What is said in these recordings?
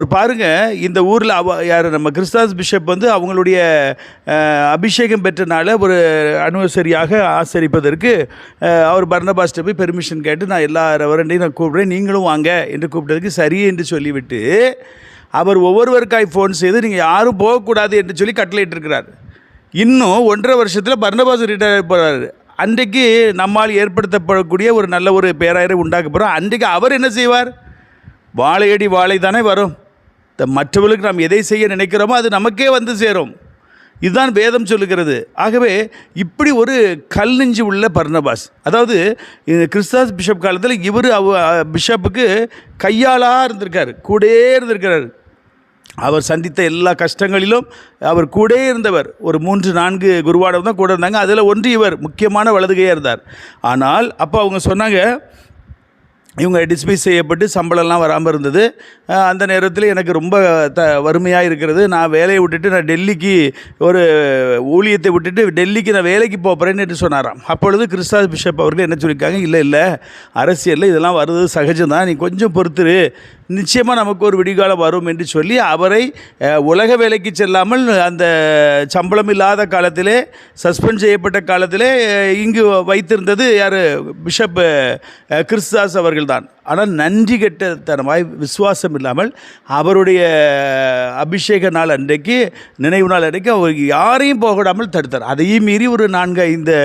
பாருங்க இந்த ஊரில் அவ யார் நம்ம கிறிஸ்தாஸ் பிஷப் வந்து அவங்களுடைய அபிஷேகம் பெற்றனால ஒரு அனிவர்சரியாக ஆசரிப்பதற்கு அவர் பர்னபாஸ்ட்டை போய் பெர்மிஷன் கேட்டு நான் எல்லா ரெவரண்டையும் நான் கூப்பிடுறேன் நீங்களும் வாங்க என்று கூப்பிட்டதுக்கு சரி என்று சொல்லிவிட்டு அவர் ஒவ்வொருவருக்காய் ஃபோன் செய்து நீங்கள் யாரும் போகக்கூடாது என்று சொல்லி கட்டளையிட்டிருக்கிறார். இன்னும் ஒன்றரை வருஷத்தில் பர்ணபாஸ் ரிட்டையர் போகிறாரு அன்றைக்கு நம்மால் ஏற்படுத்தப்படக்கூடிய ஒரு நல்ல ஒரு பேராயரை உண்டாக்க போகிறோம் அன்றைக்கு அவர் என்ன செய்வார்? வாழையடி வாழை தானே வரும். மற்றவர்களுக்கு நாம் எதை செய்ய நினைக்கிறோமோ அது நமக்கே வந்து சேரும். இதுதான் வேதம் சொல்லுகிறது. ஆகவே இப்படி ஒரு கல் நெஞ்சு உள்ள பர்னபாஸ் அதாவது கிறிஸ்தாஸ் பிஷப் காலத்தில் இவர் அவ பிஷப்புக்கு கையாளாக இருந்திருக்கார் கூடே இருந்திருக்கிறார். அவர் சந்தித்த எல்லா கஷ்டங்களிலும் அவர் கூட இருந்தவர். ஒரு மூன்று நான்கு குருவாடம் தான் கூட இருந்தாங்க. அதில் ஒன்று இவர் முக்கியமான வலதுகையாக இருந்தார். ஆனால் அப்போ அவங்க சொன்னாங்க இவங்க டிஸ்மிஸ் செய்யப்பட்டு சம்பளம்லாம் வராமல் இருந்தது. அந்த நேரத்தில் எனக்கு ரொம்ப த வறுமையாக இருக்கிறது. நான் வேலையை விட்டுட்டு நான் டெல்லிக்கு ஒரு ஊழியத்தை விட்டுட்டு டெல்லிக்கு நான் வேலைக்கு போகிறேன்னு என்று சொன்னாராம். அப்பொழுது கிறிஸ்தா பிஷப் அவர்கள் என்ன சொல்லியிருக்காங்க? இல்லை இல்லை அரசியலில் இதெல்லாம் வருது சகஜம்தான். நீ கொஞ்சம் பொறுத்துரு. நிச்சயமாக நமக்கு ஒரு விடிகாலம் வரும் என்று சொல்லி அவரை உலக வேலைக்கு செல்லாமல் அந்த சம்பளம் இல்லாத காலத்திலே சஸ்பெண்ட் செய்யப்பட்ட காலத்திலே இங்கு வைத்திருந்தது யார்? பிஷப் கிறிஸ்தாஸ் கிறிஸ்தாஸ் அவர்கள்தான். ஆனால் நன்றி கெட்டத்தனமாய் விசுவாசம் இல்லாமல் அவருடைய அபிஷேக நாள் அன்றைக்கு நினைவு நாள் அன்றைக்கு அவர் யாரையும் போகடாமல் தடுத்தார். அதையும் மீறி ஒரு நான்கு ஐந்து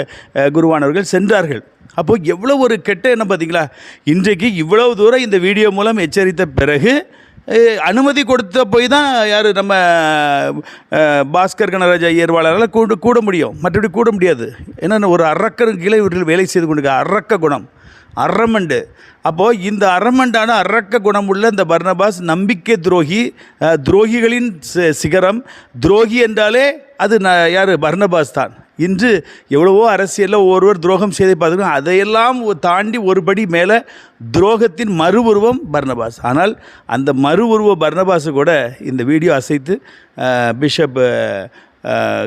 குருவானவர்கள் சென்றார்கள். அப்போ எவ்வளோ ஒரு கெட்ட என்ன பார்த்தீங்களா? இன்றைக்கு இவ்வளவு தூரம் இந்த வீடியோ மூலம் எச்சரித்த பிறகு அனுமதி கொடுத்த போய் தான் யார் நம்ம பாஸ்கர் கனராஜ் ஐயர்வாளரால் கூட கூட முடியும். மற்றபடி கூட முடியாது. ஏன்னா ஒரு அரக்கரும் கீழே இவர்கள் வேலை செய்து கொண்டு அரக்க குணம் அரமண்டு. அப்போது இந்த அரமண்டான அரக்க குணம் உள்ள இந்த பர்னபாஸ் நம்பிக்கை துரோகி துரோகிகளின் சிகரம் துரோகி என்றாலே அது ந யார்? பர்னபாஸ் தான். இன்று எவ்வளவோ அரசியலில் ஒருவர் துரோகம் செய்து பார்த்துக்கணும் அதையெல்லாம் தாண்டி ஒரு படி மேலே துரோகத்தின் மறு உருவம் பர்ணபாஸ் ஆனால் அந்த மறு உருவ பர்னபாஸை கூட இந்த வீடியோ அசைத்து பிஷப்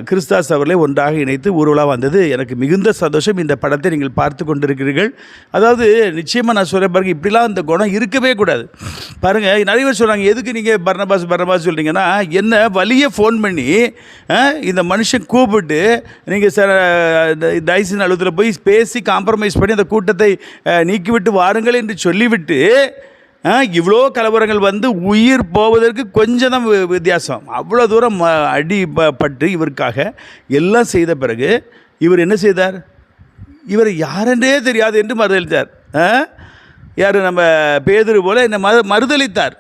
கிறிஸ்தாஸ் அவர்களை ஒன்றாக இணைத்து ஊர்வலாக வந்தது. எனக்கு மிகுந்த சந்தோஷம். இந்த படத்தை நீங்கள் பார்த்து கொண்டிருக்கிறீர்கள். அதாவது நிச்சயமாக நான் சொல்கிறேன் பாருங்க இப்படிலாம் அந்த குணம் இருக்கவே கூடாது. பாருங்கள் நிறைய பேர் சொல்கிறாங்க எதுக்கு நீங்கள் பர்ணபாஸ் பர்ணபாஸ் சொல்கிறீங்கன்னா என்ன வலிய ஃபோன் பண்ணி இந்த மனுஷன் கூப்பிட்டு நீங்கள் சார் டைசின் அலுவலத்தில் போய் பேசி காம்ப்ரமைஸ் பண்ணி அந்த கூட்டத்தை நீக்கிவிட்டு வாருங்கள் என்று சொல்லிவிட்டு இவ்வளோ கலவரங்கள் வந்து உயிர் போவதற்கு கொஞ்சம் தான் வி- வித்தியாசம். அவ்வளோ தூரம் ம- அடி ப- பட்டு இவருக்காக எல்லாம் செய்த பிறகு இவர் என்ன செய்தார்? இவர் யாரென்றே தெரியாது என்று மறுதளித்தார். ஆ? யார் நம்ம பேதுரு போல என்ன மறு மறுதளித்தார்.